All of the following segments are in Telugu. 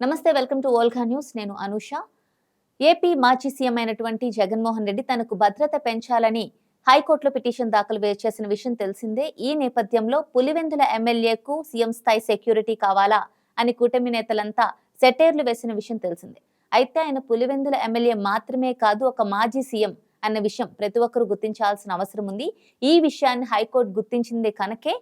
నమస్తే వెల్కమ్ టు ఓల్గా న్యూస్. నేను అనుష. ఏపీ మాజీ సీఎం అయినటువంటి జగన్మోహన్ రెడ్డి తనకు భద్రత పెంచాలని హైకోర్టులో పిటిషన్ దాఖలు చేసిన విషయం తెలిసిందే. ఈ నేపథ్యంలో పులివెందుల ఎమ్మెల్యేకు సీఎం స్థాయి సెక్యూరిటీ కావాలా అని కూటమి నేతలంతా సెటైర్లు వేసిన విషయం తెలిసిందే. అయితే ఆయన పులివెందుల ఎమ్మెల్యే మాత్రమే కాదు ఒక మాజీ సీఎం అన్న విషయం ప్రతి ఒక్కరూ గుర్తించాల్సిన అవసరం ఉంది. ఈ విషయాన్ని హైకోర్టు గుర్తించిందే కనుకే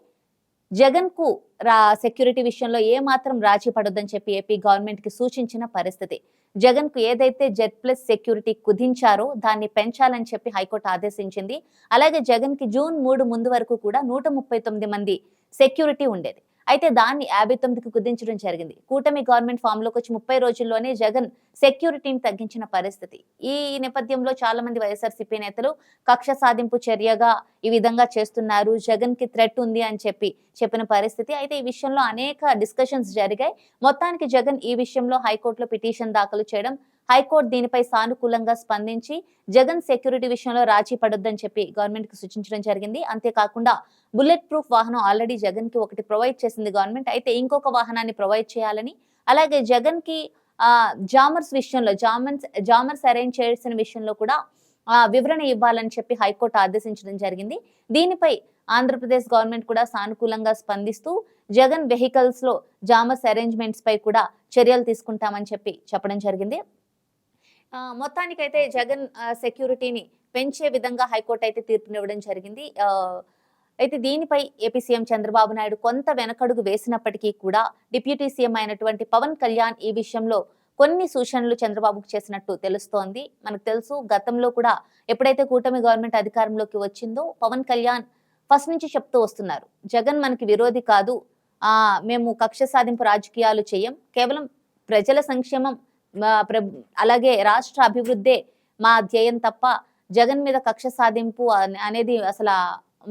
జగన్కు రా సెక్యూరిటీ విషయంలో ఏ మాత్రం రాజీ పడొద్దని చెప్పి ఏపీ గవర్నమెంట్కి సూచించిన పరిస్థితి. జగన్కు ఏదైతే జెడ్ ప్లస్ సెక్యూరిటీ కుదించారో దాన్ని పెంచాలని చెప్పి హైకోర్టు ఆదేశించింది. అలాగే జగన్కి జూన్ మూడు ముందు వరకు కూడా నూట ముప్పై తొమ్మిది మంది సెక్యూరిటీ ఉండేది. అయితే దాన్ని యాభై తొమ్మిదికి కుదించడం జరిగింది. కూటమి గవర్నమెంట్ ఫామ్లోకి వచ్చి ముప్పై రోజుల్లోనే జగన్ సెక్యూరిటీని తగ్గించిన పరిస్థితి. ఈ నేపథ్యంలో చాలా మంది వైఎస్ఆర్సీపీ నేతలు కక్ష సాధింపు చర్యగా ఈ విధంగా చేస్తున్నారు జగన్కి థ్రెట్ ఉంది అని చెప్పి చెప్పిన పరిస్థితి. అయితే ఈ విషయంలో అనేక డిస్కషన్స్ జరిగాయి. మొత్తానికి జగన్ ఈ విషయంలో హైకోర్టులో పిటిషన్ దాఖలు చేయడం హైకోర్టు దీనిపై సానుకూలంగా స్పందించి జగన్ సెక్యూరిటీ విషయంలో రాజీ పడొద్దని చెప్పి గవర్నమెంట్కు సూచించడం జరిగింది. అంతేకాకుండా బుల్లెట్ ప్రూఫ్ వాహనం ఆల్రెడీ జగన్కి ఒకటి ప్రొవైడ్ చేసింది గవర్నమెంట్. అయితే ఇంకొక వాహనాన్ని ప్రొవైడ్ చేయాలని అలాగే జగన్కి ఆ జామర్స్ విషయంలో జామన్స్ జామర్స్ అరేంజ్ చేయాల్సిన విషయంలో కూడా ఆ, వివరణ ఇవ్వాలని చెప్పి హైకోర్టు ఆదేశించడం జరిగింది. దీనిపై ఆంధ్రప్రదేశ్ గవర్నమెంట్ కూడా సానుకూలంగా స్పందిస్తూ జగన్ వెహికల్స్లో జామర్స్ అరేంజ్మెంట్స్ పై కూడా చర్యలు తీసుకుంటామని చెప్పి చెప్పడం జరిగింది. మొత్తానికైతే జగన్ సెక్యూరిటీని పెంచే విధంగా హైకోర్టు అయితే తీర్పునివ్వడం జరిగింది. అయితే దీనిపై ఏపీ సీఎం చంద్రబాబు నాయుడు కొంత వెనకడుగు వేసినప్పటికీ కూడా డిప్యూటీ సీఎం అయినటువంటి పవన్ కళ్యాణ్ ఈ విషయంలో కొన్ని సూచనలు చంద్రబాబుకు చేసినట్టు తెలుస్తోంది. మనకు తెలుసు గతంలో కూడా ఎప్పుడైతే కూటమి గవర్నమెంట్ అధికారంలోకి వచ్చిందో పవన్ కళ్యాణ్ ఫస్ట్ నుంచి చెప్తూ వస్తున్నారు. జగన్ మనకి విరోధి కాదు. మేము కక్ష సాధింపు రాజకీయాలు చేయం. కేవలం ప్రజల సంక్షేమం అలాగే రాష్ట్ర అభివృద్ధే మా ధ్యేయం తప్ప జగన్ మీద కక్ష సాధింపు అనేది అసలు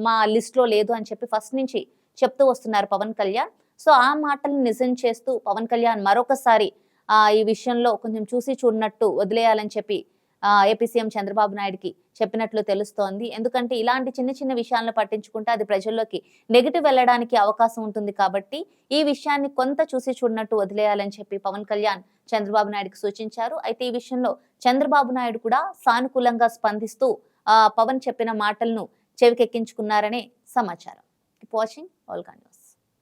మా లిస్ట్లో లేదు అని చెప్పి ఫస్ట్ నుంచి చెప్తూ వస్తున్నారు పవన్ కళ్యాణ్. సో ఆ మాటలను నిజం చేస్తూ పవన్ కళ్యాణ్ మరొకసారి ఈ విషయంలో కొంచెం చూసి చూడనట్టు వదిలేయాలని చెప్పి ఏపీ సీఎం చంద్రబాబు నాయుడుకి చెప్పినట్లు తెలుస్తోంది. ఎందుకంటే ఇలాంటి చిన్న చిన్న విషయాలను పట్టించుకుంటే అది ప్రజల్లోకి నెగిటివ్ వెళ్ళడానికి అవకాశం ఉంటుంది కాబట్టి ఈ విషయాన్ని కొంత చూసి చూడనట్టు వదిలేయాలని చెప్పి పవన్ కళ్యాణ్ చంద్రబాబు నాయుడుకి సూచించారు. అయితే ఈ విషయంలో చంద్రబాబు నాయుడు కూడా సానుకూలంగా స్పందిస్తూ పవన్ చెప్పిన మాటలను చెవికెక్కించుకున్నారనే సమాచారం. Watching all can't